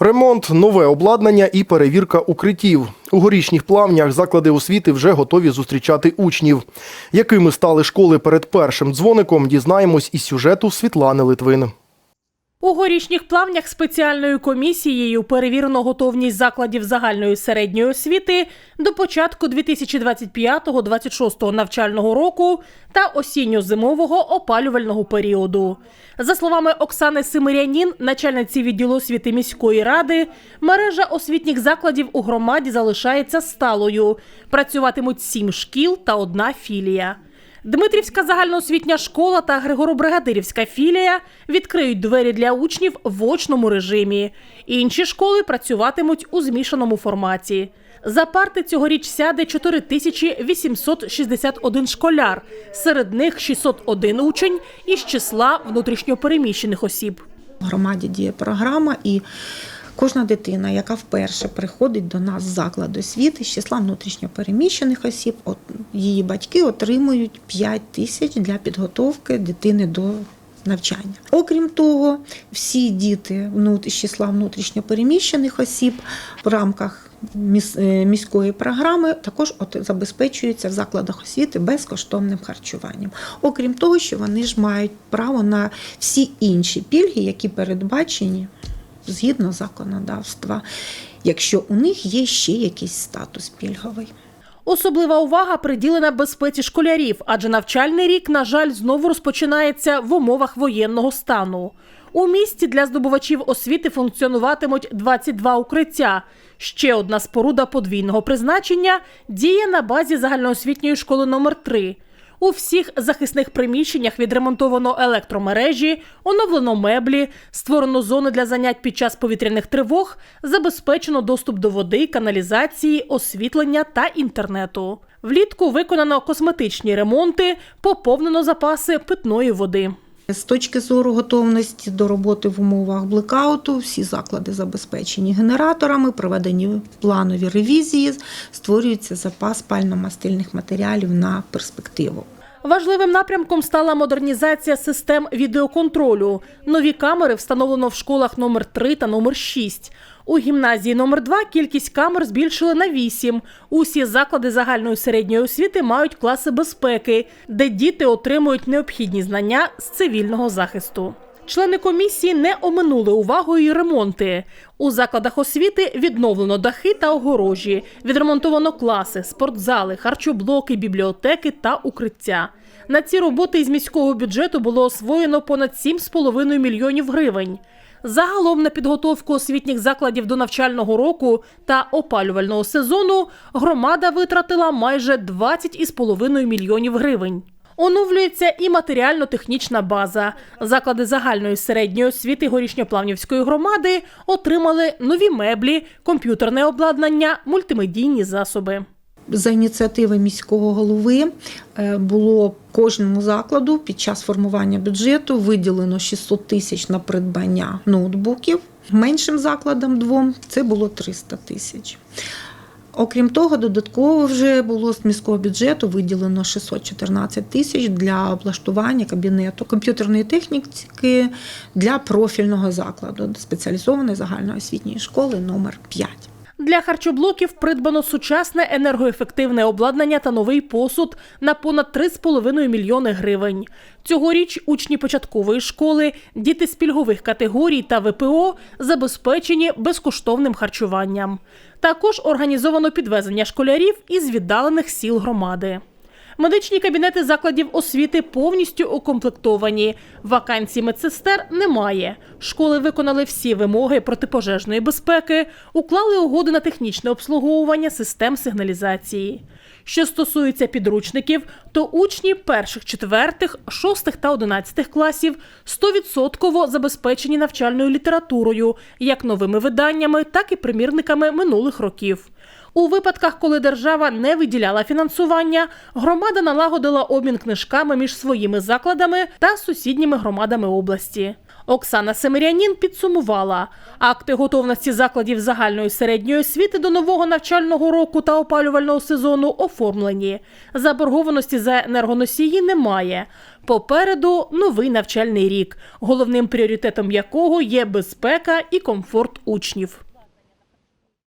Ремонт, нове обладнання і перевірка укриттів. У горішніх плавнях заклади освіти вже готові зустрічати учнів. Якими стали школи перед першим дзвоником, дізнаємось із сюжету Світлани Литвин. У горішніх плавнях спеціальною комісією перевірено готовність закладів загальної середньої освіти до початку 2025-26 навчального року та осінньо-зимового опалювального періоду. За словами Оксани Симирянін, начальниці відділу освіти міської ради, мережа освітніх закладів у громаді залишається сталою. Працюватимуть сім шкіл та одна філія. Дмитрівська загальноосвітня школа та Григоробригадирівська філія відкриють двері для учнів в очному режимі. Інші школи працюватимуть у змішаному форматі. За парти цьогоріч сяде 4861 школяр, серед них 601 учень із числа внутрішньопереміщених осіб. В громаді діє програма, і кожна дитина, яка вперше приходить до нас з закладу освіти з числа внутрішньопереміщених осіб, от її батьки отримують 5 тисяч для підготовки дитини до навчання. Окрім того, всі діти з числа внутрішньопереміщених осіб в рамках е, міської програми також от- забезпечуються в закладах освіти безкоштовним харчуванням. Окрім того, що вони ж мають право на всі інші пільги, які передбачені згідно законодавства, якщо у них є ще якийсь статус пільговий. Особлива увага приділена безпеці школярів, адже навчальний рік, на жаль, знову розпочинається в умовах воєнного стану. У місті для здобувачів освіти функціонуватимуть 22 укриття. Ще одна споруда подвійного призначення діє на базі загальноосвітньої школи номер 3 У всіх захисних приміщеннях відремонтовано електромережі, оновлено меблі, створено зони для занять під час повітряних тривог, забезпечено доступ до води, каналізації, освітлення та інтернету. Влітку виконано косметичні ремонти, поповнено запаси питної води. З точки зору готовності до роботи в умовах блекауту, всі заклади забезпечені генераторами, проведені планові ревізії, створюється запас пально-мастильних матеріалів на перспективу. Важливим напрямком стала модернізація систем відеоконтролю. Нові камери встановлено в школах номер 3 та номер 6. У гімназії номер 2 кількість камер збільшили на 8. Усі заклади загальної середньої освіти мають класи безпеки, де діти отримують необхідні знання з цивільного захисту. Члени комісії не оминули увагою й ремонти. У закладах освіти відновлено дахи та огорожі, відремонтовано класи, спортзали, харчоблоки, бібліотеки та укриття. На ці роботи із міського бюджету було освоєно понад 7,5 мільйонів гривень. Загалом на підготовку освітніх закладів до навчального року та опалювального сезону громада витратила майже 20,5 мільйонів гривень. Оновлюється і матеріально-технічна база. Заклади загальної середньої освіти горішньоплавнівської громади отримали нові меблі, комп'ютерне обладнання, мультимедійні засоби. За ініціативи міського голови е, було кожному закладу під час формування бюджету виділено 600 тисяч на придбання ноутбуків. Меншим закладам двом це було 300 тисяч. Окрім того, додатково вже було з міського бюджету виділено 614 тисяч для облаштування кабінету комп'ютерної техніки для профільного закладу спеціалізованої загальноосвітньої школи номер 5. Для харчоблоків придбано сучасне енергоефективне обладнання та новий посуд на понад 3,5 мільйони гривень. Цьогоріч учні початкової школи, діти з пільгових категорій та ВПО забезпечені безкоштовним харчуванням. Також організовано підвезення школярів із віддалених сіл громади. Медичні кабінети закладів освіти повністю укомплектовані. Вакансій медсестер немає. Школи виконали всі вимоги протипожежної безпеки, уклали угоди на технічне обслуговування систем сигналізації. Що стосується підручників, то учні перших, четвертих, шостих та одинадцятих класів 100% забезпечені навчальною літературою, як новими виданнями, так і примірниками минулих років. У випадках, коли держава не виділяла фінансування, громада налагодила обмін книжками між своїми закладами та сусідніми громадами області. Оксана Семирянін підсумувала, акти готовності закладів загальної середньої освіти до нового навчального року та опалювального сезону оформлені. Заборгованості за енергоносії немає. Попереду новий навчальний рік, головним пріоритетом якого є безпека і комфорт учнів.